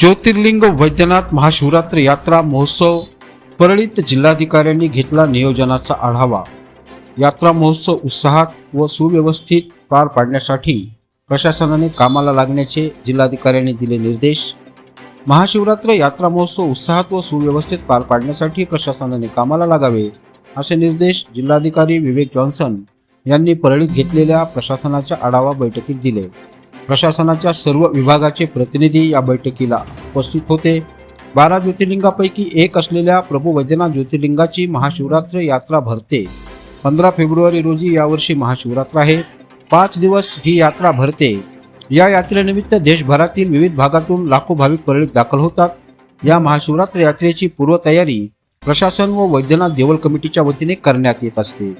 ज्योतिर्लिंग वैद्यनाथ महाशिवरात्र यात्रा महोत्सव परळीत जिल्हाधिकाऱ्यांनी घेतला नियोजनाचा आढावा. यात्रा महोत्सव उत्साहात व सुव्यवस्थित पार पाडण्यासाठी प्रशासनाने कामाला लागण्याचे जिल्हाधिकाऱ्यांनी दिले निर्देश. महाशिवरात्र यात्रा महोत्सव उत्साहात व सुव्यवस्थित पार पाडण्यासाठी प्रशासनाने कामाला लागावे असे निर्देश जिल्हाधिकारी विवेक जॉन्सन यांनी परळीत घेतलेल्या प्रशासनाच्या आढावा बैठकीत दिले. प्रशासनाच्या सर्व विभागाचे प्रतिनिधी या बैठकीला उपस्थित होते. बारा ज्योतिर्लिंगापैकी एक असलेल्या प्रभू वैद्यनाथ ज्योतिर्लिंगाची महाशिवरात्र यात्रा भरते. पंधरा फेब्रुवारी रोजी यावर्षी महाशिवरात्र आहे. पाच दिवस ही यात्रा भरते. या यात्रेनिमित्त देशभरातील विविध भागातून लाखो भाविक परळीत दाखल होतात. या महाशिवरात्र यात्रेची पूर्वतयारी प्रशासन व वैद्यनाथ देवल कमिटीच्या वतीने करण्यात येत असते.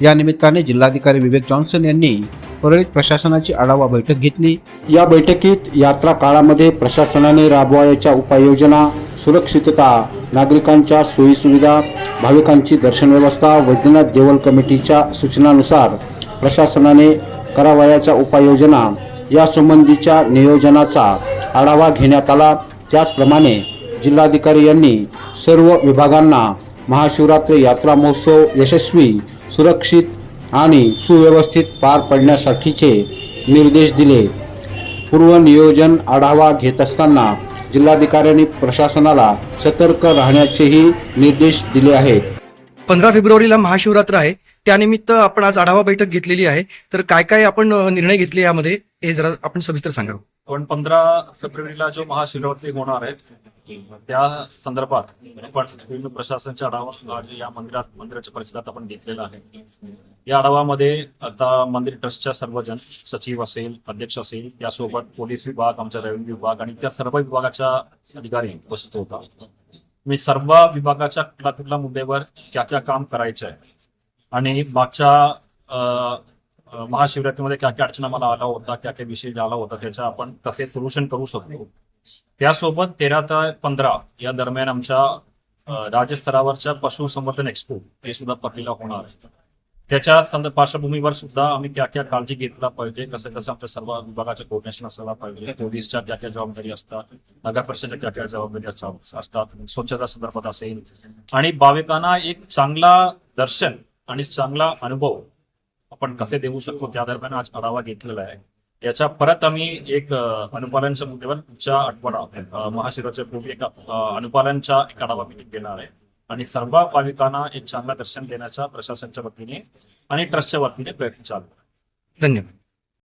या निमित्ताने जिल्हाधिकारी विवेक जॉन्सन यांनी परळीत प्रशासनाची आढावा बैठक घेतली. या बैठकीत यात्रा काळामध्ये प्रशासनाने राबवायच्या उपाययोजना सुरक्षितता नागरिकांच्या सोयीसुविधा भाविकांची दर्शन व्यवस्था वैद्यनाथ देवल कमिटीच्या सूचनानुसार प्रशासनाने करावयाच्या उपाययोजना यासंबंधीच्या नियोजनाचा आढावा घेण्यात आला. त्याचप्रमाणे जिल्हाधिकारी यांनी सर्व विभागांना महाशिवरात्र यात्रा महोत्सव यशस्वी सुरक्षित आणि सुव्यवस्थित पार पडण्यासाठीचे निर्देश दिले. पूर्वनियोजन आढावा घेत असताना जिल्हाधिकाऱ्यांनी प्रशासनाला सतर्क राहण्याचेही निर्देश दिले आहेत. पंधरा फेब्रुवारीला महाशिवरात्र आहे. त्यानिमित्त आपण आज आढावा बैठक घेतलेली आहे. तर काय काय आपण निर्णय घेतले यामध्ये हे जरा आपण सविस्तर सांगा पण पंधरा फेब्रुवारीला जो महाशिवरात्री होणार आहे त्या संदर्भात विविध प्रशासनाच्या आढावा आज या मंदिरात मंदिराच्या परिसरात आपण घेतलेला आहे. या आढावामध्ये आता मंदिर ट्रस्टच्या सर्वजण सचिव असेल अध्यक्ष असेल त्यासोबत पोलीस विभाग आमचा रेव्हेन्यू विभाग आणि त्या सर्व विभागाच्या अधिकारी उपस्थित होता मी सर्व विभागाच्या कुठला कुठल्या मुद्द्यावर क्या क्या काम करायचं आहे आणि मागच्या महाशिवरात्रीमध्ये काय काय अडचण आम्हाला आला होता क्या क्या विषय आला होता त्याचा आपण कसे सोल्युशन करू शकतो? त्यासोबत तेरा ते पंधरा या दरम्यान आमच्या राज्यस्तरावरच्या पशुसंवर्धन एक्सपो हे सुद्धा पकडीला होणार आहे. त्याच्या संद पार्श्वभूमीवर सुद्धा आम्ही त्या क्या काळजी घेतला पाहिजे कसं कसं आमच्या सर्व विभागाचं कोऑर्डिनेशन असायला पाहिजे पोलीसच्या त्या त्या जबाबदारी असतात नगर परिषदेच्या त्या त्या जबाबदारी असतात- असतात स्वच्छता संदर्भात असेल. आणि भाविकांना एक चांगला दर्शन आणि चांगला अनुभव आपण कसे देऊ शकतो त्या दरम्यान आज आढावा घेतलेला आहे. याच्या परत आम्ही एक अनुपालनच्या मुद्द्यावर पुढच्या आठवडा महाशिवराच्या पूर्वी एका अनुपालनच्या एक आढावा मिटिंग घेणार आहे. आणि सर्व भाविकांना एक चांगलं दर्शन देण्याच्या प्रशासनाच्या वतीने आणि ट्रस्टच्या वतीने प्रयत्न चालू धन्यवाद.